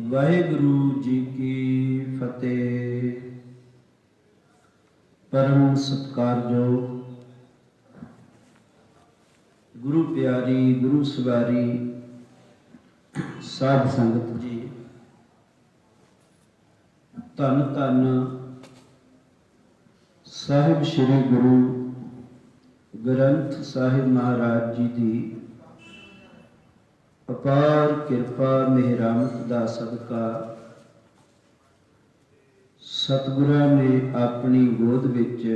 ਵਾਹਿਗੁਰੂ ਜੀ ਕੀ ਫਤਿਹ। ਪਰਮ ਸਤਿਕਾਰਯੋਗ ਗੁਰੂ ਪਿਆਰੀ, ਗੁਰੂ ਸਵਾਰੀ, ਸਾਧ ਸੰਗਤ ਜੀ। ਧੰਨ ਧੰਨ ਸਾਹਿਬ ਸ੍ਰੀ ਗੁਰੂ ਗ੍ਰੰਥ ਸਾਹਿਬ ਮਹਾਰਾਜ ਜੀ ਦੀ ਅਪਾਰ ਕਿਰਪਾ ਮਿਹਰਮਤ ਦਾ ਸਦਕਾ। ਸਤਿਗੁਰਾਂ ਨੇ ਆਪਣੀ ਗੋਦ ਵਿੱਚ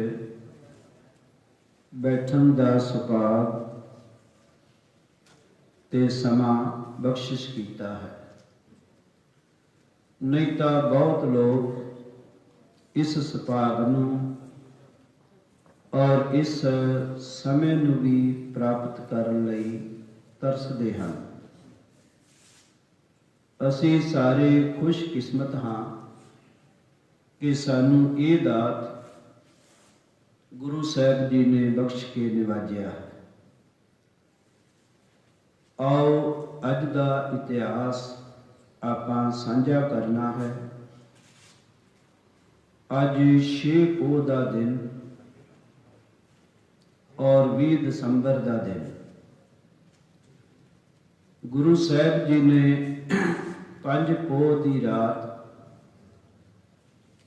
ਬੈਠਣ ਦਾ ਸੁਭਾਗ ਤੇ ਸਮਾਂ ਬਖਸ਼ਿਸ਼ ਕੀਤਾ ਹੈ। ਨਹੀਂ ਤਾਂ ਬਹੁਤ ਲੋਕ ਇਸ ਸੁਭਾਗ ਨੂੰ ਔਰ ਇਸ ਸਮੇਂ ਨੂੰ ਵੀ ਪ੍ਰਾਪਤ ਕਰਨ ਲਈ ਤਰਸਦੇ ਹਨ। ਅਸੀਂ ਸਾਰੇ ਖੁਸ਼ਕਿਸਮਤ ਹਾਂ ਕਿ ਸਾਨੂੰ ਇਹ ਦਾਤ ਗੁਰੂ ਸਾਹਿਬ ਜੀ ਨੇ ਬਖਸ਼ ਕੇ ਨਿਵਾਜਿਆ ਹੈ। ਆਓ ਅੱਜ ਦਾ ਇਤਿਹਾਸ ਆਪਾਂ ਸਾਂਝਾ ਕਰਨਾ ਹੈ। ਅੱਜ 6 ਪੋਹ ਦਾ ਦਿਨ ਔਰ 20 ਦਸੰਬਰ ਦਾ ਦਿਨ। ਗੁਰੂ ਸਾਹਿਬ ਜੀ ਨੇ ਪੰਜ ਪੋ ਦੀ ਰਾਤ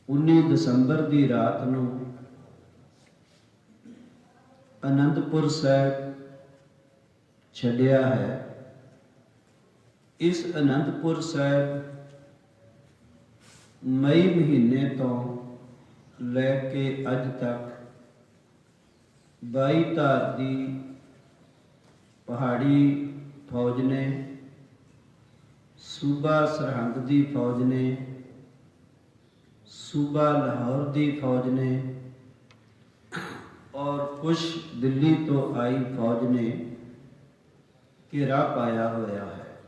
19 ਦਸੰਬਰ ਦੀ ਰਾਤ ਨੂੰ ਅਨੰਦਪੁਰ ਸਾਹਿਬ ਛੱਡਿਆ ਹੈ। ਇਸ ਅਨੰਦਪੁਰ ਸਾਹਿਬ ਮਈ ਮਹੀਨੇ ਤੋਂ ਲੈ ਕੇ ਅੱਜ ਤੱਕ 22 ਧਾਰ ਦੀ ਪਹਾੜੀ ਫੌਜ ਨੇ ਸੂਬਾ ਸਰਹੰਦ ਦੀ ਫੌਜ ਨੇ, ਸੂਬਾ ਲਾਹੌਰ ਦੀ ਫੌਜ ਨੇ ਔਰ ਕੁਛ ਦਿੱਲੀ ਤੋਂ ਆਈ ਫੌਜ ਨੇ ਘੇਰਾ ਪਾਇਆ ਹੋਇਆ ਹੈ।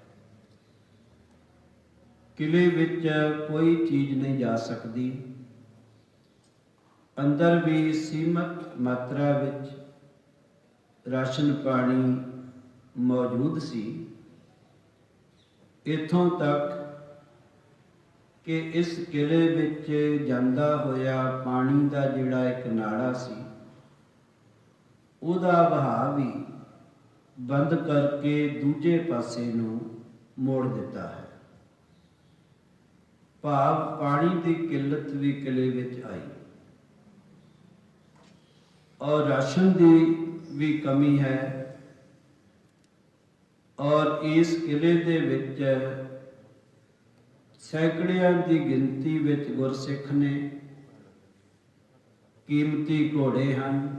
ਕਿਲੇ ਵਿੱਚ ਕੋਈ ਚੀਜ਼ ਨਹੀਂ ਜਾ ਸਕਦੀ। ਅੰਦਰ ਵੀ ਸੀਮਤ ਮਾਤਰਾ ਵਿੱਚ ਰਾਸ਼ਨ ਪਾਣੀ ਮੌਜੂਦ ਸੀ। ਇਥੋਂ ਤੱਕ ਕਿ ਇਸ ਕਿਲੇ ਵਿੱਚ ਜਾਂਦਾ ਹੋਇਆ ਪਾਣੀ ਦਾ ਜਿਹੜਾ ਇੱਕ ਨਾੜਾ ਸੀ, ਉਹਦਾ ਵਹਾਅ ਵੀ ਬੰਦ ਕਰਕੇ ਦੂਜੇ ਪਾਸੇ ਨੂੰ ਮੋੜ ਦਿੱਤਾ ਹੈ। ਭਾਵ ਪਾਣੀ ਦੀ ਕਿੱਲਤ ਵੀ ਕਿਲੇ ਵਿੱਚ ਆਈ। ਔਰ ਰਾਸ਼ਨ ਦੀ ਵੀ ਕਮੀ ਹੈ। ਔਰ ਇਸ ਕਿਲੇ ਦੇ ਵਿੱਚ ਸੈਂਕੜਿਆਂ ਦੀ ਗਿਣਤੀ ਵਿੱਚ ਗੁਰਸਿੱਖ ਨੇ ਕੀਮਤੀ ਘੋੜੇ ਹਨ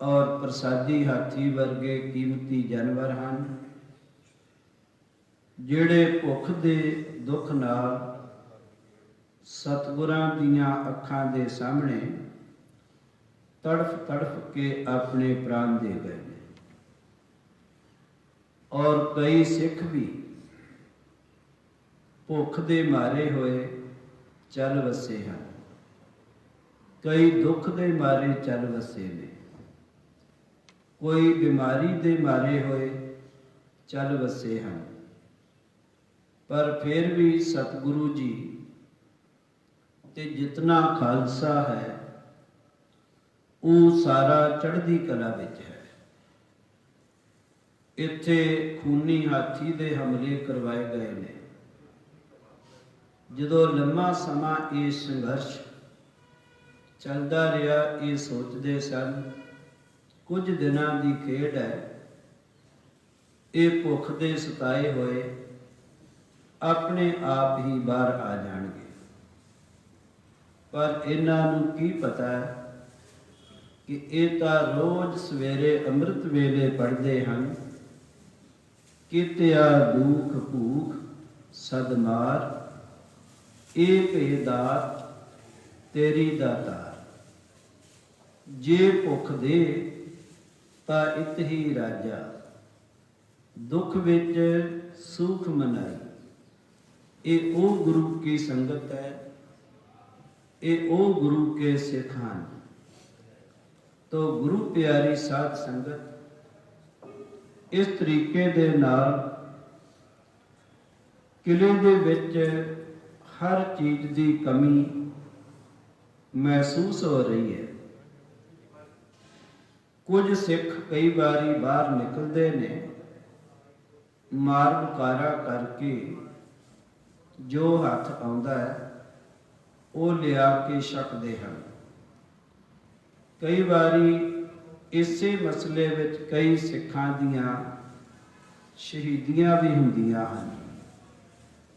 ਔਰ ਪ੍ਰਸਾਦੀ ਹਾਥੀ ਵਰਗੇ ਕੀਮਤੀ ਜਾਨਵਰ ਹਨ, ਜਿਹੜੇ ਭੁੱਖ ਦੇ ਦੁੱਖ ਨਾਲ ਸਤਿਗੁਰਾਂ ਦੀਆਂ ਅੱਖਾਂ ਦੇ ਸਾਹਮਣੇ ਤੜਫ ਤੜਫ ਕੇ ਆਪਣੇ ਪ੍ਰਾਣ ਦੇ ਗਏ। ਔਰ ਕਈ ਸਿੱਖ ਵੀ ਭੁੱਖ ਦੇ ਮਾਰੇ ਹੋਏ ਚੱਲ ਵਸੇ ਹਨ। ਕਈ ਦੁੱਖ ਦੇ ਮਾਰੇ ਚੱਲ ਵਸੇ ਨੇ। ਕੋਈ ਬਿਮਾਰੀ ਦੇ ਮਾਰੇ ਹੋਏ ਚੱਲ ਵਸੇ ਹਨ। ਪਰ ਫਿਰ ਵੀ ਸਤਿਗੁਰੂ ਜੀ ਤੇ ਜਿਤਨਾ ਖਾਲਸਾ ਹੈ, ਉਹ ਸਾਰਾ ਚੜ੍ਹਦੀ ਕਲਾ ਵਿੱਚ ਹੈ। ਇੱਥੇ ਖੂਨੀ ਹਾਥੀ ਦੇ ਹਮਲੇ ਕਰਵਾਏ ਗਏ ਨੇ। ਜਦੋਂ ਲੰਮਾ ਸਮਾਂ ਇਹ ਸੰਘਰਸ਼ ਚੱਲਦਾ ਰਿਹਾ, ਇਹ ਸੋਚਦੇ ਸਨ, ਕੁਝ ਦਿਨਾਂ ਦੀ ਖੇਡ ਹੈ। ਇਹ ਭੁੱਖ ਦੇ ਸਤਾਏ ਹੋਏ ਆਪਣੇ ਆਪ ਹੀ ਬਾਹਰ ਆ ਜਾਣਗੇ। ਪਰ ਇਹਨਾਂ ਨੂੰ ਕੀ ਪਤਾ ਕਿ ਇਹ ਤਾਂ ਰੋਜ਼ ਸਵੇਰੇ ਅੰਮ੍ਰਿਤ ਵੇਲੇ ਪੜ੍ਹਦੇ ਹਨ ਕਿਤਿਆ ਦੁਖ ਭੂਖ ਸਦਮਾਰ ਇਹ ਭੇਦਾਰ ਤੇਰੀ ਦਾਤਾਰ। ਜੇ ਭੁੱਖ ਦੇ ਤਾਂ ਇਤ ਹੀ ਰਾਜਾ। ਦੁੱਖ ਵਿੱਚ ਸੁਖ ਮਨਾਈ ਇਹ ਉਹ ਗੁਰੂ ਕੀ ਸੰਗਤ ਹੈ? ਇਹ ਉਹ ਗੁਰੂ ਕੇ ਸਿੱਖ। ਹਨ ਤੋ ਗੁਰੂ ਪਿਆਰੀ ਸਾਧ ਸੰਗਤ ਇਸ ਤਰੀਕੇ ਦੇ ਨਾਲ ਕਿਲੇ ਦੇ ਵਿੱਚ ਹਰ ਚੀਜ਼ ਦੀ ਕਮੀ ਮਹਿਸੂਸ ਹੋ ਰਹੀ ਹੈ। ਕੁਝ ਸਿੱਖ ਕਈ ਵਾਰੀ ਬਾਹਰ ਨਿਕਲਦੇ ਨੇ ਮਾਰ ਮੁਕਾਰਾ ਕਰਕੇ ਜੋ ਹੱਥ ਆਉਂਦਾ ਹੈ, ਉਹ ਲਿਆ ਕੇ ਛਕਦੇ ਹਨ। ਕਈ ਵਾਰੀ ਇਸੇ ਮਸਲੇ ਵਿੱਚ ਕਈ ਸਿੱਖਾਂ ਦੀਆਂ ਸ਼ਹੀਦੀਆਂ ਵੀ ਹੁੰਦੀਆਂ ਹਨ।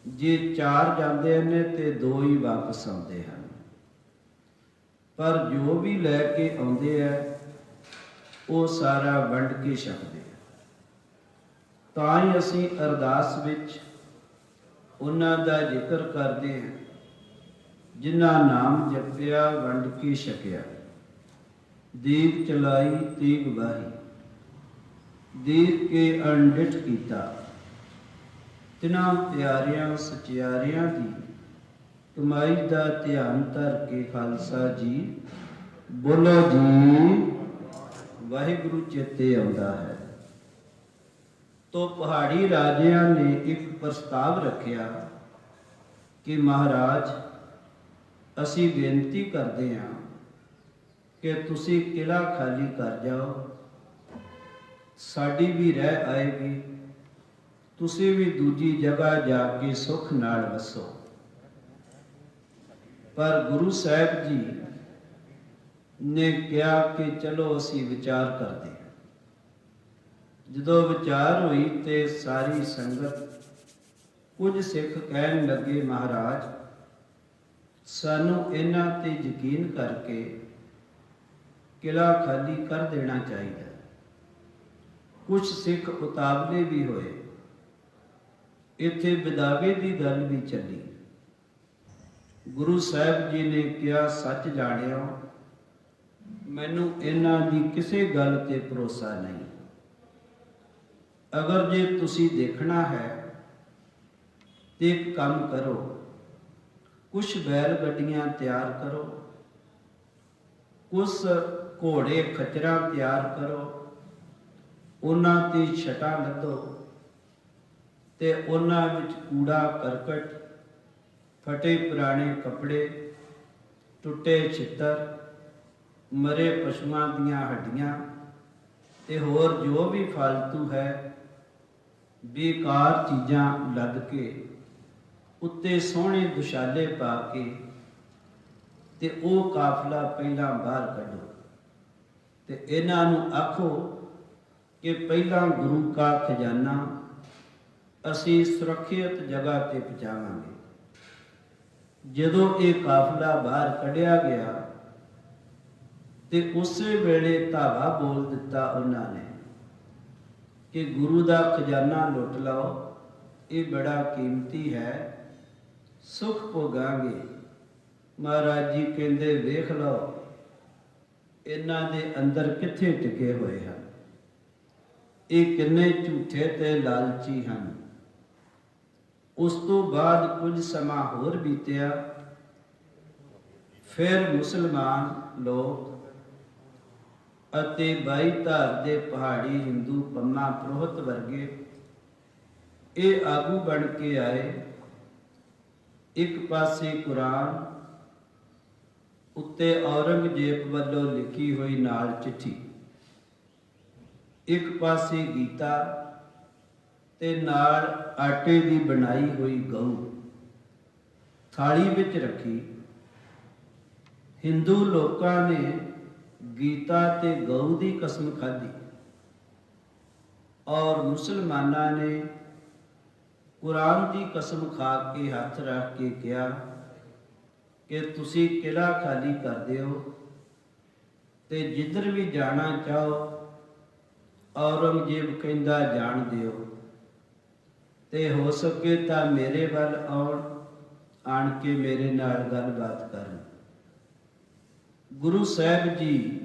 ਜੇ ਚਾਰ ਜਾਂਦੇ ਨੇ ਤੇ ਦੋ ਹੀ ਵਾਪਸ ਆਉਂਦੇ ਹਨ। ਪਰ ਜੋ ਵੀ ਲੈ ਕੇ ਆਉਂਦੇ ਆ, ਉਹ ਸਾਰਾ ਵੰਡ ਕੇ ਛਕਦੇ ਆ। ਤਾਂ ਹੀ ਅਸੀਂ ਅਰਦਾਸ ਵਿੱਚ ਉਹਨਾਂ ਦਾ ਜ਼ਿਕਰ ਕਰਦੇ ਹਾਂ, ਜਿਨ੍ਹਾਂ ਨਾਮ ਜਪਿਆ, ਵੰਡ ਕੇ ਛਕਿਆ। ਦੇਵ ਚਲਾਈ ਤੀਗ ਬਾਹੀ ਦੇਖ ਕੇ ਅਣਡਿਠ ਕੀਤਾ। ਤਿਨਾਂ ਪਿਆਰਿਆਂ, ਸਚਿਆਰਿਆਂ ਦੀ ਕਮਾਈ ਦਾ ਧਿਆਨ ਧਰ ਕੇ ਖਾਲਸਾ ਜੀ ਬੋਲੋ ਜੀ, ਵਾਹਿਗੁਰੂ ਚੇਤੇ ਆਉਂਦਾ ਹੈ। ਤੋ ਪਹਾੜੀ ਰਾਜਿਆਂ ਨੇ ਇੱਕ ਪ੍ਰਸਤਾਵ ਰੱਖਿਆ ਕਿ ਮਹਾਰਾਜ, ਅਸੀਂ ਬੇਨਤੀ ਕਰਦੇ ਹਾਂ ਕਿ ਤੁਸੀਂ ਕਿਲਾ ਖਾਲੀ ਕਰ ਜਾਓ? ਸਾਡੀ ਵੀ ਰਹਿ ਆਏਗੀ। ਤੁਸੀਂ ਵੀ ਦੂਜੀ ਜਗ੍ਹਾ ਜਾ ਕੇ ਸੁਖ ਨਾਲ ਵਸੋ। ਪਰ ਗੁਰੂ ਸਾਹਿਬ ਜੀ ਨੇ ਕਿਹਾ ਕਿ ਚਲੋ ਅਸੀਂ ਵਿਚਾਰ ਕਰਦੇ ਜਦੋਂ ਵਿਚਾਰ ਹੋਈ ਤੇ ਸਾਰੀ ਸੰਗਤ ਕੁਝ ਸਿੱਖ ਕਹਿਣ ਲੱਗੇ, ਮਹਾਰਾਜ, ਸਾਨੂੰ ਇਹਨਾਂ ਤੇ ਯਕੀਨ ਕਰਕੇ ਕਿਲਾ ਖਾਲੀ ਕਰ ਦੇਣਾ ਚਾਹੀਦਾ ਕੁਝ ਸਿੱਖ ਉਤਾਵਲੇ ਵੀ ਹੋਏ। ਇੱਥੇ ਵਿਦਾਵੇ ਦੀ ਗੱਲ ਵੀ ਚੱਲੀ। ਗੁਰੂ ਸਾਹਿਬ ਜੀ ਨੇ ਕਿਹਾ, ਸੱਚ ਜਾਣਿਆ, ਮੈਨੂੰ ਇਹਨਾਂ ਦੀ ਕਿਸੇ ਗੱਲ ਤੇ ਭਰੋਸਾ ਨਹੀਂ। ਅਗਰ ਜੇ ਤੁਸੀਂ ਦੇਖਣਾ ਹੈ ਤੇ ਇੱਕ ਕੰਮ ਕਰੋ। ਕੁਝ ਬੈਲ ਗੱਡੀਆਂ ਤਿਆਰ ਕਰੋ। ਕੁਝ ਘੋੜੇ ਖਚਰਾਂ ਤਿਆਰ ਕਰੋ, ਉਹਨਾਂ ਤੇ ਛਟਾ ਲੱਦੋ ਤੇ ਉਹਨਾਂ ਵਿੱਚ ਕੂੜਾ, ਕਰਕਟ, ਫਟੇ ਪੁਰਾਣੇ ਕੱਪੜੇ, ਟੁੱਟੇ ਛਿੱਤਰ, ਮਰੇ ਪਸ਼ੂਆਂ ਦੀਆਂ ਹੱਡੀਆਂ ਤੇ ਹੋਰ ਜੋ ਵੀ ਫालतू ਹੈ, ਬੇਕਾਰ ਚੀਜ਼ਾਂ ਲੱਦ ਕੇ, ਉੱਤੇ ਸੋਹਣੇ ਦੁਸ਼ਾਲੇ ਪਾ ਕੇ ਤੇ ਉਹ ਕਾਫਲਾ ਪਹਿਲਾਂ ਬਾਹਰ ਕੱਢੋ। ਤੇ ਇਹਨਾਂ ਨੂੰ ਆਖੋ ਕਿ ਪਹਿਲਾਂ ਗੁਰੂ ਕਾ ਖਜ਼ਾਨਾ ਅਸੀਂ ਸੁਰੱਖਿਅਤ ਜਗ੍ਹਾ ਤੇ ਪਹੁੰਚਾਵਾਂਗੇ। ਜਦੋਂ ਇਹ ਕਾਫਲਾ ਬਾਹਰ ਕੱਢਿਆ ਗਿਆ ਤੇ ਉਸੇ ਵੇਲੇ ਧਾਵਾ ਬੋਲ ਦਿੱਤਾ ਉਹਨਾਂ ਨੇ ਕਿ ਗੁਰੂ ਦਾ ਖਜ਼ਾਨਾ ਲੁੱਟ ਲਓ, ਇਹ ਬੜਾ ਕੀਮਤੀ ਹੈ, ਸੁਖ ਭੋਗਾਂਗੇ। ਮਹਾਰਾਜ ਜੀ ਕਹਿੰਦੇ, ਵੇਖ ਲਓ ਇਹਨਾਂ ਦੇ ਅੰਦਰ ਕਿੱਥੇ ਟਿਕੇ ਹੋਏ ਹਨ? ਇਹ ਕਿੰਨੇ ਝੂਠੇ ਤੇ ਲਾਲਚੀ ਹਨ? ਉਸ ਤੋਂ ਬਾਅਦ ਕੁਝ ਸਮਾਂ ਹੋਰ ਬੀਤਿਆ। ਫਿਰ ਮੁਸਲਮਾਨ ਲੋਕ ਅਤੇ ਬਾਈ ਧਾਰ ਦੇ ਪਹਾੜੀ ਹਿੰਦੂ ਪੰਮਾ ਪ੍ਰੋਹਤ ਵਰਗੇ ਇਹ ਆਗੂ ਬਣ ਕੇ ਆਏ। ਇੱਕ ਪਾਸੇ ਕੁਰਾਨ ਉੱਤੇ ਔਰੰਗਜ਼ੇਬ ਵੱਲੋਂ ਲਿਖੀ ਹੋਈ ਨਾਲ ਚਿੱਠੀ। ਇੱਕ ਪਾਸੇ ਗੀਤਾ ਤੇ ਨਾਲ ਆਟੇ ਦੀ ਬਣਾਈ ਹੋਈ ਗਊ। ਥਾਲੀ ਵਿੱਚ ਰੱਖੀ। ਹਿੰਦੂ ਲੋਕਾਂ ਨੇ ਗੀਤਾ ਤੇ ਗਊ ਦੀ ਕਸਮ ਖਾਧੀ। ਔਰ ਮੁਸਲਮਾਨਾਂ ਨੇ ਕੁਰਾਨ ਦੀ ਕਸਮ ਖਾ ਕੇ ਹੱਥ ਰੱਖ ਕੇ ਕਿਹਾ ਕਿ ਤੁਸੀਂ ਕਿਲਾ ਖਾਲੀ ਕਰ ਦਿਓ ਤੇ ਜਿੱਧਰ ਵੀ ਜਾਣਾ ਚਾਹੋ, ਔਰੰਗਜ਼ੇਬ ਕਹਿੰਦਾ ਜਾਣ ਦਿਓ। ਤੇ ਹੋ ਸਕੇ ਤਾਂ ਮੇਰੇ ਵੱਲ ਆਉਣ, ਆਣ ਕੇ ਮੇਰੇ ਨਾਲ ਗੱਲਬਾਤ ਕਰਨ। ਗੁਰੂ ਸਾਹਿਬ ਜੀ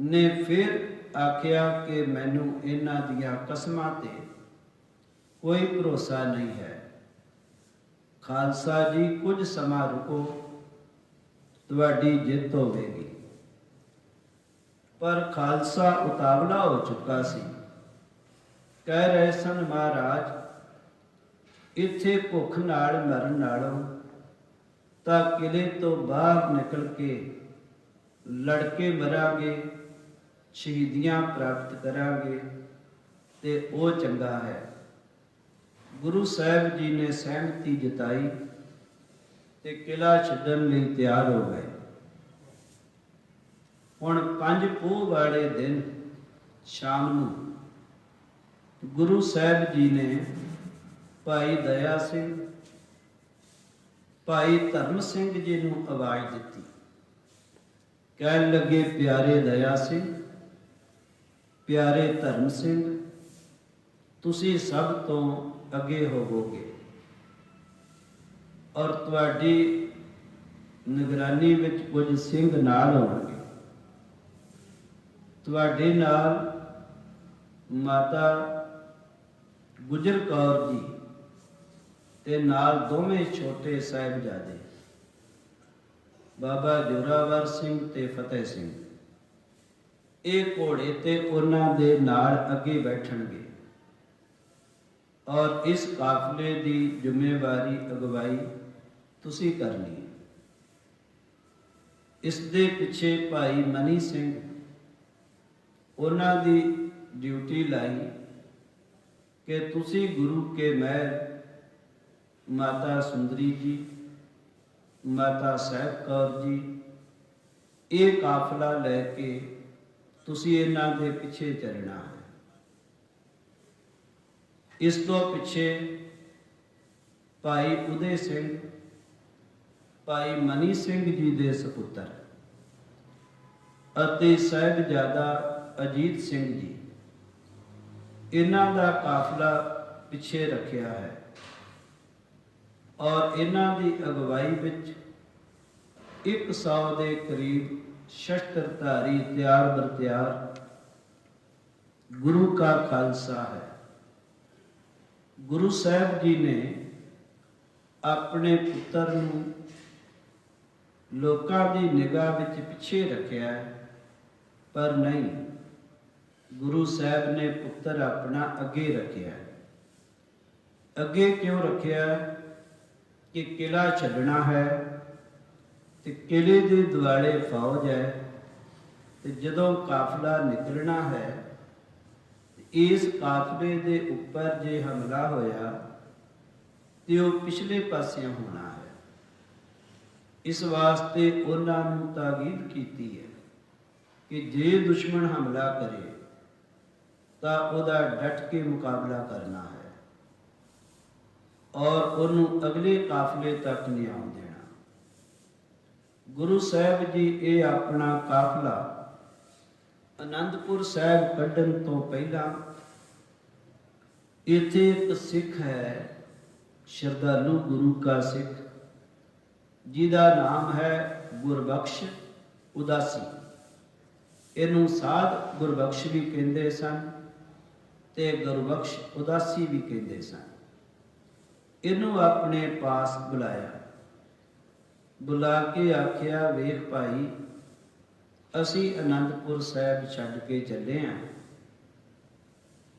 ਨੇ ਫਿਰ ਆਖਿਆ ਕਿ ਮੈਨੂੰ ਇਹਨਾਂ ਦੀਆਂ ਕਸਮਾਂ ਤੇ ਕੋਈ ਭਰੋਸਾ ਨਹੀਂ ਹੈ। ਖਾਲਸਾ ਜੀ, ਕੁਝ ਸਮਾਂ ਰੁਕੋ, ਤੁਹਾਡੀ ਜਿੱਤ ਹੋਵੇਗੀ। ਪਰ ਖਾਲਸਾ ਉਤਾਵਲਾ ਹੋ ਚੁੱਕਾ ਸੀ। ਕਹਿ ਰਹੇ ਸਨ, ਮਹਾਰਾਜ, ਇੱਥੇ ਭੁੱਖ ਨਾਲ ਮਰਨ ਨਾਲੋਂ ਤਾਂ ਕਿਲੇ ਤੋਂ ਬਾਹਰ ਨਿਕਲ ਕੇ ਲੜਕੇ ਮਰਾਂਗੇ, ਸ਼ਹੀਦੀਆਂ ਪ੍ਰਾਪਤ ਕਰਾਂਗੇ ਤੇ ਉਹ ਚੰਗਾ ਹੈ। ਗੁਰੂ ਸਾਹਿਬ ਜੀ ਨੇ ਸਹਿਮਤੀ ਜਤਾਈ ਤੇ ਕਿਲਾ ਛੱਡਣ ਲਈ ਤਿਆਰ ਹੋ ਗਏ। ਹੁਣ ਪੰਜ ਪੋਹ ਵਾਲੇ ਦਿਨ ਸ਼ਾਮ ਨੂੰ ਗੁਰੂ ਸਾਹਿਬ ਜੀ ਨੇ ਭਾਈ ਦਇਆ ਸਿੰਘ, ਭਾਈ ਧਰਮ ਸਿੰਘ ਜੀ ਨੂੰ ਆਵਾਜ਼ ਦਿੱਤੀ। ਕਹਿਣ ਲੱਗੇ, ਪਿਆਰੇ ਦਇਆ ਸਿੰਘ, ਪਿਆਰੇ ਧਰਮ ਸਿੰਘ, ਤੁਸੀਂ ਸਭ ਤੋਂ ਅੱਗੇ ਹੋਵੋਗੇ। ਔਰ ਤੁਹਾਡੀ ਨਿਗਰਾਨੀ ਵਿੱਚ ਕੁਝ ਸਿੰਘ ਨਾਲ ਹੋਣਗੇ। ਤੁਹਾਡੇ ਨਾਲ ਮਾਤਾ ਗੁਜਰ ਕੌਰ ਜੀ ਤੇ ਨਾਲ ਦੋਵੇਂ ਛੋਟੇ ਸਾਹਿਬਜ਼ਾਦੇ, ਬਾਬਾ ਜੋਰਾਵਰ ਸਿੰਘ ਤੇ ਫਤਿਹ ਸਿੰਘ। ਇਹ ਘੋੜੇ ਤੇ ਉਹਨਾਂ ਦੇ ਨਾਲ ਅੱਗੇ ਬੈਠਣਗੇ। ਔਰ ਇਸ ਕਾਫਲੇ ਦੀ ਜ਼ਿੰਮੇਵਾਰੀ ਅਗਵਾਈ ਤੁਸੀਂ ਕਰਨੀ ਹੈ। ਇਸ ਦੇ ਪਿੱਛੇ ਭਾਈ ਮਨੀ ਸਿੰਘ ਉਹਨਾਂ ਦੀ ਡਿਊਟੀ ਲਾਈ ਕਿ ਤੁਸੀਂ ਗੁਰੂ ਕੇ ਮਹਿਲ, ਮਾਤਾ ਸੁੰਦਰੀ ਜੀ, ਮਾਤਾ ਸਾਹਿਬ ਕੌਰ ਜੀ, ਇਹ ਕਾਫਲਾ ਲੈ ਕੇ ਤੁਸੀਂ ਇਹਨਾਂ ਦੇ ਪਿੱਛੇ ਚੱਲਣਾ ਹੈ। ਇਸ ਤੋਂ ਪਿੱਛੇ ਭਾਈ ਉਦੇ ਸਿੰਘ, ਭਾਈ ਮਨੀ ਸਿੰਘ ਜੀ ਦੇ ਸੁਪੁੱਤਰ ਅਤੇ ਸਾਹਿਬਜ਼ਾਦਾ ਅਜੀਤ ਸਿੰਘ ਜੀ। ਇਹਨਾਂ ਦਾ ਕਾਫਲਾ ਪਿੱਛੇ ਰੱਖਿਆ ਹੈ ਔਰ ਇਹਨਾਂ ਦੀ ਅਗਵਾਈ ਵਿੱਚ 100 ਦੇ ਕਰੀਬ ਸ਼ਸਤਰਧਾਰੀ ਤਿਆਰ ਬਰ ਤਿਆਰ ਗੁਰੂ ਕਾ ਖਾਲਸਾ ਹੈ। ਗੁਰੂ ਸਾਹਿਬ ਜੀ ਨੇ ਆਪਣੇ ਪੁੱਤਰ ਨੂੰ ਲੋਕਾਂ ਦੀ ਨਿਗਾਹ ਵਿੱਚ ਪਿੱਛੇ ਰੱਖਿਆ, ਪਰ ਨਹੀਂ, ਗੁਰੂ ਸਾਹਿਬ ਨੇ ਪੁੱਤਰ ਆਪਣਾ ਅੱਗੇ ਰੱਖਿਆ। ਅੱਗੇ ਕਿਉਂ ਰੱਖਿਆ? ਕਿ ਕਿਲਾ ਛੱਡਣਾ ਹੈ ਤੇ ਕਿਲੇ ਦੇ ਦੁਆਲੇ ਫੌਜ ਹੈ ਤੇ ਜਦੋਂ ਕਾਫਲਾ ਨਿਕਲਣਾ ਹੈ ਇਸ ਕਾਫਲੇ ਦੇ ਉੱਪਰ ਜੇ ਹਮਲਾ ਹੋਇਆ, ਤੇ ਉਹ ਪਿਛਲੇ ਪਾਸਿਓਂ ਹੋਣਾ ਹੈ। ਇਸ ਵਾਸਤੇ ਉਹਨਾਂ ਨੂੰ ਤਾਕੀਦ ਕੀਤੀ ਹੈ ਕਿ ਜੇ ਦੁਸ਼ਮਣ ਹਮਲਾ ਕਰੇ, ਤਾਂ ਉਹਦਾ ਡਟ ਕੇ ਮੁਕਾਬਲਾ ਕਰਨਾ ਹੈ ਔਰ ਉਹਨੂੰ ਅਗਲੇ ਕਾਫਲੇ ਤੱਕ ਨਹੀਂ ਆਉਣ ਦੇਣਾ। ਗੁਰੂ ਸਾਹਿਬ ਜੀ, ਇਹ ਆਪਣਾ ਕਾਫਲਾ ਅਨੰਦਪੁਰ ਸਾਹਿਬ ਕੱਢਣ ਤੋਂ ਪਹਿਲਾਂ ਇੱਥੇ ਇੱਕ ਸਿੱਖ ਹੈ, ਸ਼ਰਧਾਲੂ ਗੁਰੂ ਕਾ ਸਿੱਖ, ਜਿਹਦਾ ਨਾਮ ਹੈ ਗੁਰਬਖਸ਼ ਉਦਾਸੀ। ਇਹਨੂੰ ਸਾਧ ਗੁਰਬਖਸ਼ ਵੀ ਕਹਿੰਦੇ ਸਨ ਤੇ ਗੁਰਬਖਸ਼ ਉਦਾਸੀ ਵੀ ਕਹਿੰਦੇ ਸਨ। ਇਹਨੂੰ ਆਪਣੇ ਪਾਸ ਬੁਲਾਇਆ। ਬੁਲਾ ਕੇ ਆਖਿਆ, ਵੇਖ ਭਾਈ ਅਸੀਂ ਅਨੰਦਪੁਰ ਸਾਹਿਬ ਛੱਡ ਕੇ ਚੱਲੇ ਆਂ।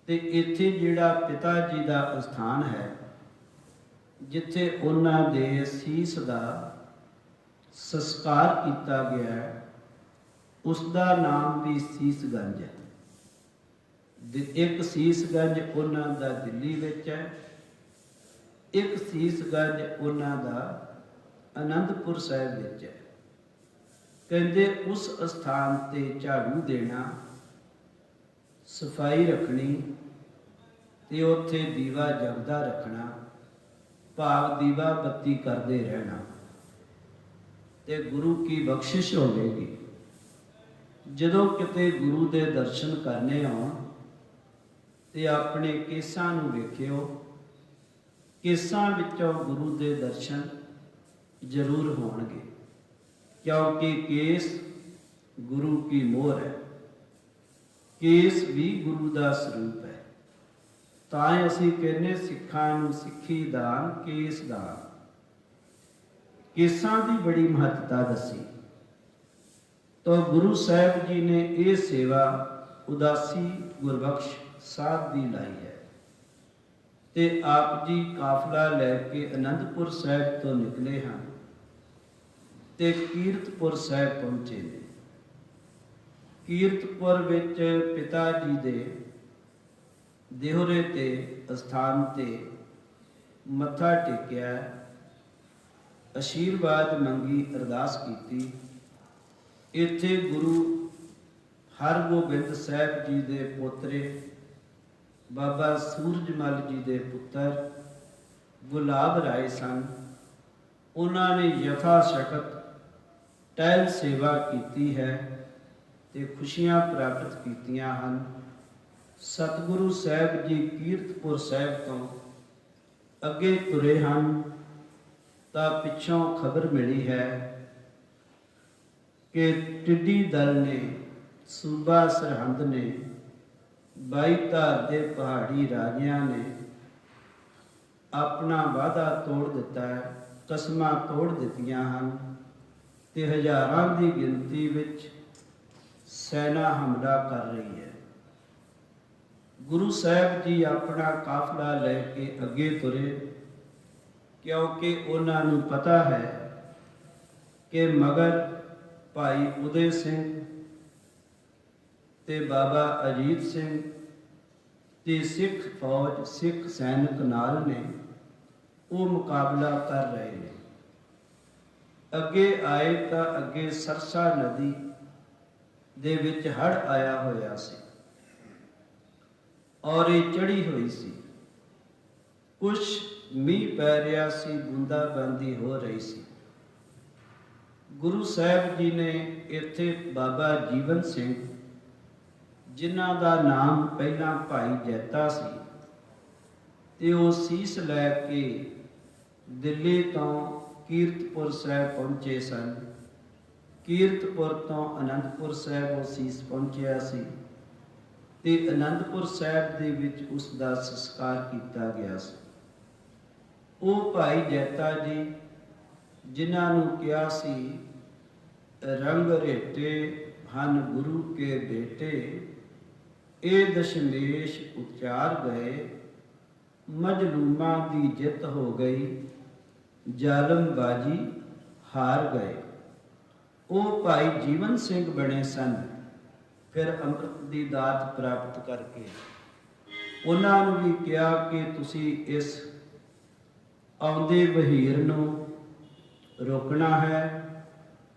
ਤੇ ਇੱਥੇ ਜਿਹੜਾ ਪਿਤਾ ਜੀ ਦਾ ਅਸਥਾਨ ਹੈ, ਜਿੱਥੇ ਉਹਨਾਂ ਦੇ ਸੀਸ ਦਾ ਸੰਸਕਾਰ ਕੀਤਾ ਗਿਆ ਹੈ ਉਸ ਦਾ ਨਾਮ ਵੀ ਸੀਸਗੰਜ ਹੈ। ਇੱਕ ਸੀਸਗੰਜ ਉਹਨਾਂ ਦਾ ਦਿੱਲੀ ਵਿੱਚ ਹੈ, ਇੱਕ ਸੀਸਗੰਜ ਉਹਨਾਂ ਦਾ ਅਨੰਦਪੁਰ ਸਾਹਿਬ ਵਿੱਚ ਹੈ। ਕਹਿੰਦੇ ਉਸ ਸਥਾਨ ਤੇ ਝਾੜੂ ਦੇਣਾ, ਸਫ਼ਾਈ ਰੱਖਣੀ ਤੇ ਉੱਥੇ ਦੀਵਾ ਜਗਦਾ ਰੱਖਣਾ, ਭਾਵ ਦੀਵਾ ਬੱਤੀ ਕਰਦੇ ਰਹਿਣਾ। ਤੇ ਗੁਰੂ ਕੀ ਬਖਸ਼ਿਸ਼ ਹੋਵੇਗੀ? ਜਦੋਂ ਕਿਤੇ ਗੁਰੂ ਦੇ ਦਰਸ਼ਨ ਕਰਨੇ ਆਉਣ ਤੇ ਆਪਣੇ ਕੇਸਾਂ ਨੂੰ ਵੇਖਿਓ, ਕੇਸਾਂ ਵਿੱਚੋਂ ਗੁਰੂ ਦੇ ਦਰਸ਼ਨ ਜ਼ਰੂਰ ਹੋਣਗੇ। ਕਿਉਂਕਿ ਕੇਸ ਗੁਰੂ ਕੀ ਮੋਹਰ ਹੈ ਕੇਸ ਵੀ ਗੁਰੂ ਦਾ ਸਰੂਪ ਹੈ ਤਾਂ ਹੀ ਅਸੀਂ ਕਹਿੰਨੇ ਸਿੱਖਾਂ ਨੂੰ ਸਿੱਖੀ ਦਾਨ ਕੇਸ ਦਾਨ ਕੇਸਾਂ ਦੀ ਬੜੀ ਮਹੱਤਤਾ ਦੱਸੀ ਤਾਂ ਗੁਰੂ ਸਾਹਿਬ ਜੀ ਨੇ ਇਹ ਸੇਵਾ ਉਦਾਸੀ ਗੁਰਬਖਸ਼ ਸਾਹਿਬ ਦੀ ਲਾਈ ਹੈ ਤੇ ਆਪ ਜੀ ਕਾਫਲਾ ਲੈ ਕੇ ਅਨੰਦਪੁਰ ਸਾਹਿਬ ਤੋਂ ਨਿਕਲੇ ਹਨ ਤੇ ਕੀਰਤਪੁਰ ਸਾਹਿਬ ਪਹੁੰਚੇ ਨੇ। ਕੀਰਤਪੁਰ ਵਿੱਚ ਪਿਤਾ ਜੀ ਦੇ ਦੇਹਰੇ ਤੇ ਅਸਥਾਨ ਤੇ ਮੱਥਾ ਟੇਕਿਆ, ਅਸ਼ੀਰਵਾਦ ਮੰਗੀ ਅਰਦਾਸ ਕੀਤੀ। ਇੱਥੇ ਗੁਰੂ ਹਰਗੋਬਿੰਦ ਸਾਹਿਬ ਜੀ ਦੇ ਪੋਤਰੇ, ਬਾਬਾ ਸੂਰਜਮਲ ਜੀ ਦੇ ਪੁੱਤਰ ਗੁਲਾਬ ਰਾਏ ਸਨ। ਉਹਨਾਂ ਨੇ ਯਥਾ ਸ਼ਕਤ ਟਹਿਲ ਸੇਵਾ ਕੀਤੀ ਹੈ ਤੇ ਖੁਸ਼ੀਆਂ ਪ੍ਰਾਪਤ ਕੀਤੀਆਂ ਹਨ। ਸਤਿਗੁਰੂ ਸਾਹਿਬ ਜੀ ਕੀਰਤਪੁਰ ਸਾਹਿਬ ਤੋਂ ਅੱਗੇ ਤੁਰੇ ਹਨ ਤਾਂ ਪਿੱਛੋਂ ਖਬਰ ਮਿਲੀ ਹੈ ਕਿ ਟਿੱਡੀ ਦਲ ਨੇ, ਸੂਬਾ ਸਰਹੰਦ ਨੇ ਬਾਈ ਧਾਰ ਦੇ ਪਹਾੜੀ ਰਾਜਿਆਂ ਨੇ ਆਪਣਾ ਵਾਅਦਾ ਤੋੜ ਦਿੱਤਾ ਹੈ, ਕਸਮਾਂ ਤੋੜ ਦਿੱਤੀਆਂ ਹਨ। ਤੇ ਹਜ਼ਾਰਾਂ ਦੀ ਗਿਣਤੀ ਵਿੱਚ ਸੈਨਾ ਹਮਲਾ ਕਰ ਰਹੀ ਹੈ। ਗੁਰੂ ਸਾਹਿਬ ਜੀ ਆਪਣਾ ਕਾਫਲਾ ਲੈ ਕੇ ਅੱਗੇ ਤੁਰੇ, ਕਿਉਂਕਿ ਉਹਨਾਂ ਨੂੰ ਪਤਾ ਹੈ ਕਿ ਮਗਰ ਭਾਈ ਉਦੇ ਸਿੰਘ ਤੇ ਬਾਬਾ ਅਜੀਤ ਸਿੰਘ ਤੇ ਸਿੱਖ ਫੌਜ, ਸਿੱਖ ਸੈਨਿਕ ਨਾਲ ਨੇ ਉਹ ਮੁਕਾਬਲਾ ਕਰ ਰਹੇ ਨੇ। ਅੱਗੇ ਆਏ ਤਾਂ ਅੱਗੇ ਸਰਸਾ ਨਦੀ ਦੇ ਵਿੱਚ ਹੜ ਆਇਆ ਹੋਇਆ ਸੀ। ਔਰ ਇਹ ਚੜੀ ਹੋਈ ਸੀ। ਕੁਛ ਮੀਂਹ ਪੈ ਰਿਹਾ ਸੀ, ਬੂੰਦਾਬਾਂਦੀ ਹੋ ਰਹੀ ਸੀ। ਗੁਰੂ ਸਾਹਿਬ ਜੀ ਨੇ ਇੱਥੇ ਬਾਬਾ ਜੀਵਨ ਸਿੰਘ, ਜਿਨ੍ਹਾਂ ਦਾ ਨਾਮ ਪਹਿਲਾਂ ਭਾਈ ਜੈਤਾ ਸੀ, ਤੇ ਉਹ ਸੀਸ ਲੈ ਕੇ ਦਿੱਲੀ ਤੋਂ ਕੀਰਤਪੁਰ ਸਾਹਿਬ ਪਹੁੰਚੇ ਸਨ। ਕੀਰਤਪੁਰ ਤੋਂ ਅਨੰਦਪੁਰ ਸਾਹਿਬ ਉਹ ਸੀਸ ਪਹੁੰਚਿਆ ਸੀ ਤੇ ਅਨੰਦਪੁਰ ਸਾਹਿਬ ਦੇ ਵਿੱਚ ਉਸ ਦਾ ਸੰਸਕਾਰ ਕੀਤਾ ਗਿਆ ਸੀ। ਉਹ ਭਾਈ ਜੈਤਾ ਜੀ, ਜਿਨ੍ਹਾਂ ਨੂੰ ਕਿਹਾ ਸੀ, ਰੰਗ ਰੇਟੇ ਹਨ ਗੁਰੂ ਕੇ ਬੇਟੇ, ਇਹ ਦਸ਼ਮੇਸ਼ ਉਚਾਰ ਗਏ, ਮਜਲੂਮਾਂ ਦੀ ਜਿੱਤ ਹੋ ਗਈ ਜ਼ਾਲਮਬਾਜ਼ੀ ਹਾਰ ਗਏ। ਉਹ ਭਾਈ ਜੀਵਨ ਸਿੰਘ ਬਣੇ ਸਨ। ਫਿਰ ਅੰਮ੍ਰਿਤ ਦੀ ਦਾਤ ਪ੍ਰਾਪਤ ਕਰਕੇ ਉਹਨਾਂ ਨੂੰ ਵੀ ਕਿਹਾ ਕਿ ਤੁਸੀਂ ਇਸ ਆਉਂਦੇ ਵਹੀਰ ਨੂੰ ਰੋਕਣਾ ਹੈ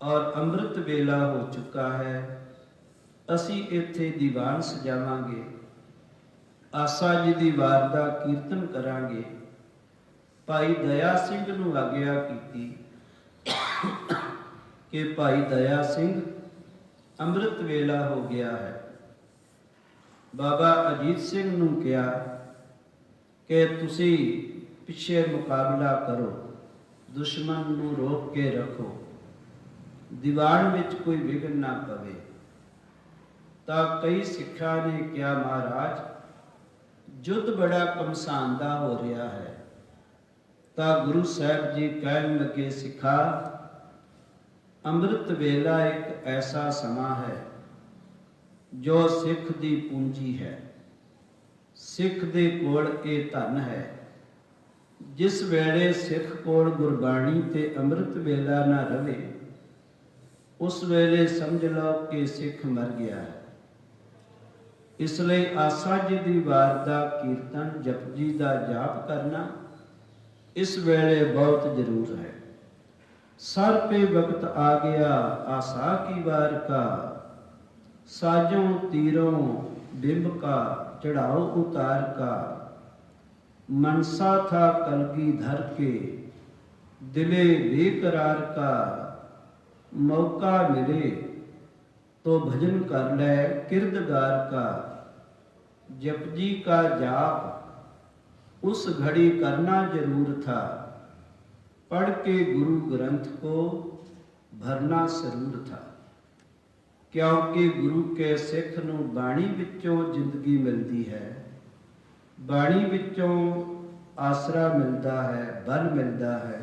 ਔਰ ਅੰਮ੍ਰਿਤ ਵੇਲਾ ਹੋ ਚੁੱਕਾ ਹੈ। ਅਸੀਂ ਇੱਥੇ ਦੀਵਾਨ ਸਜਾਵਾਂਗੇ। ਆਸਾ ਜੀ ਦੀ ਵਾਰ ਦਾ ਕੀਰਤਨ ਕਰਾਂਗੇ। ਭਾਈ ਦਇਆ ਸਿੰਘ ਨੂੰ ਆਗਿਆ ਕੀਤੀ ਕਿ ਭਾਈ ਦਇਆ ਸਿੰਘ ਅੰਮ੍ਰਿਤ ਵੇਲਾ ਹੋ ਗਿਆ ਹੈ। ਬਾਬਾ ਅਜੀਤ ਸਿੰਘ ਨੂੰ ਕਿਹਾ ਕਿ ਤੁਸੀਂ ਪਿੱਛੇ ਮੁਕਾਬਲਾ ਕਰੋ, ਦੁਸ਼ਮਣ ਨੂੰ ਰੋਕ ਕੇ ਰੱਖੋ, ਦੀਵਾਨ ਵਿੱਚ ਕੋਈ ਵਿਘਨ ਨਾ ਪਵੇ। ਤਾਂ ਕਈ ਸਿੱਖਾਂ ਨੇ ਕਿਹਾ, ਮਹਾਰਾਜ, ਜੁੱਧ ਬੜਾ ਕਮਸਾਨ ਦਾ ਹੋ ਰਿਹਾ ਹੈ। ਤਾਂ ਗੁਰੂ ਸਾਹਿਬ ਜੀ ਕਹਿਣ ਲੱਗੇ, ਸਿੱਖਾ, ਅੰਮ੍ਰਿਤ ਵੇਲਾ ਇੱਕ ਐਸਾ ਸਮਾਂ ਹੈ ਜੋ ਸਿੱਖ ਦੀ ਪੂੰਜੀ ਹੈ। ਸਿੱਖ ਦੇ ਕੋਲ ਇਹ ਧਨ ਹੈ। ਜਿਸ ਵੇਲੇ ਸਿੱਖ ਕੋਲ ਗੁਰਬਾਣੀ ਤੇ ਅੰਮ੍ਰਿਤ ਵੇਲਾ ਨਾ ਰਵੇ ਉਸ ਵੇਲੇ ਸਮਝ ਲਓ ਕਿ ਸਿੱਖ ਮਰ ਗਿਆ ਹੈ। ਇਸ ਲਈ ਆਸਾ ਜੀ ਦੀ ਵਾਰ ਦਾ ਕੀਰਤਨ ਜਪਜੀ ਦਾ ਜਾਪ ਕਰਨਾ इस वेले बहुत ज़रूर है। सर पे वक्त आ गया, आशा की बार का। साजों, तीरों, बिंब का, चढ़ाओ उतार का। मनसा था कलगी धर के, दिले बेकरार का। मौका मिले तो भजन कर ले किरदगार का। जपजी का जाप उस घड़ी करना जरूर था पढ़ के गुरु ग्रंथ को भरना ਜ਼ਰੂਰ था ਕਿਉਂਕਿ ਗੁਰੂ ਕੇ ਸਿੱਖ ਨੂੰ ਬਾਣੀ ਵਿੱਚੋਂ ਜ਼ਿੰਦਗੀ ਮਿਲਦੀ ਹੈ ਬਾਣੀ ਵਿੱਚੋਂ ਆਸਰਾ ਮਿਲਦਾ ਹੈ ਬਲ ਮਿਲਦਾ ਹੈ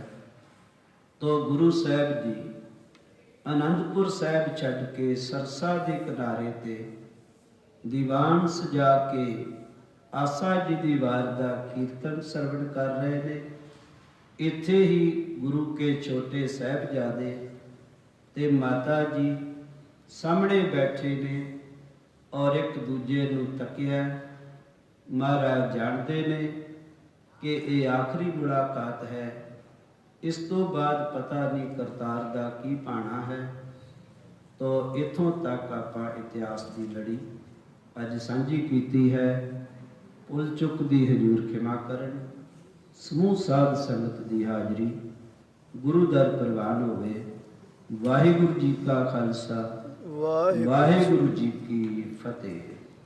ਤੋ ਗੁਰੂ ਸਾਹਿਬ ਜੀ ਆਨੰਦਪੁਰ ਸਾਹਿਬ ਛੱਡ ਕੇ ਸਰਸਾ ਦੇ ਕਿਨਾਰੇ ਤੇ ਦੀਵਾਨ ਸਜਾ ਕੇ ਆਸਾ ਜੀ ਦੀ ਵਾਰ ਦਾ ਕੀਰਤਨ ਸਰਵਣ ਕਰ ਰਹੇ ਨੇ। ਇੱਥੇ ਹੀ ਗੁਰੂ ਕੇ ਛੋਟੇ ਸਾਹਿਬਜ਼ਾਦੇ ਤੇ ਮਾਤਾ ਜੀ ਸਾਹਮਣੇ ਬੈਠੇ ਨੇ ਔਰ ਇੱਕ ਦੂਜੇ ਨੂੰ ਤੱਕਿਆ। ਮਹਾਰਾਜ ਜਾਣਦੇ ਨੇ ਕਿ ਇਹ ਆਖਰੀ ਮੁਲਾਕਾਤ ਹੈ। ਇਸ ਤੋਂ ਬਾਅਦ ਪਤਾ ਨਹੀਂ ਕਰਤਾਰ ਦਾ ਕੀ ਪਾਣਾ ਹੈ। ਤੋ ਇਥੋਂ ਤੱਕ ਆਪਾਂ ਇਤਿਹਾਸ ਦੀ ਲੜੀ ਅੱਜ ਸਾਂਝੀ ਕੀਤੀ ਹੈ। ਪੁੱਲ ਚੁੱਕ ਦੀ ਹਜੂਰ ਖਿਮਾ ਕਰਨ ਸਮੂਹ ਸਾਧ ਸੰਗਤ ਦੀ ਹਾਜ਼ਰੀ ਗੁਰੂ ਦਰ ਪ੍ਰਵਾਨ ਹੋਵੇ। ਵਾਹਿਗੁਰੂ ਜੀ ਕਾ ਖਾਲਸਾ ਵਾਹਿਗੁਰੂ ਵਾਹਿਗੁਰੂ ਜੀ ਕੀ ਫਤਿਹ।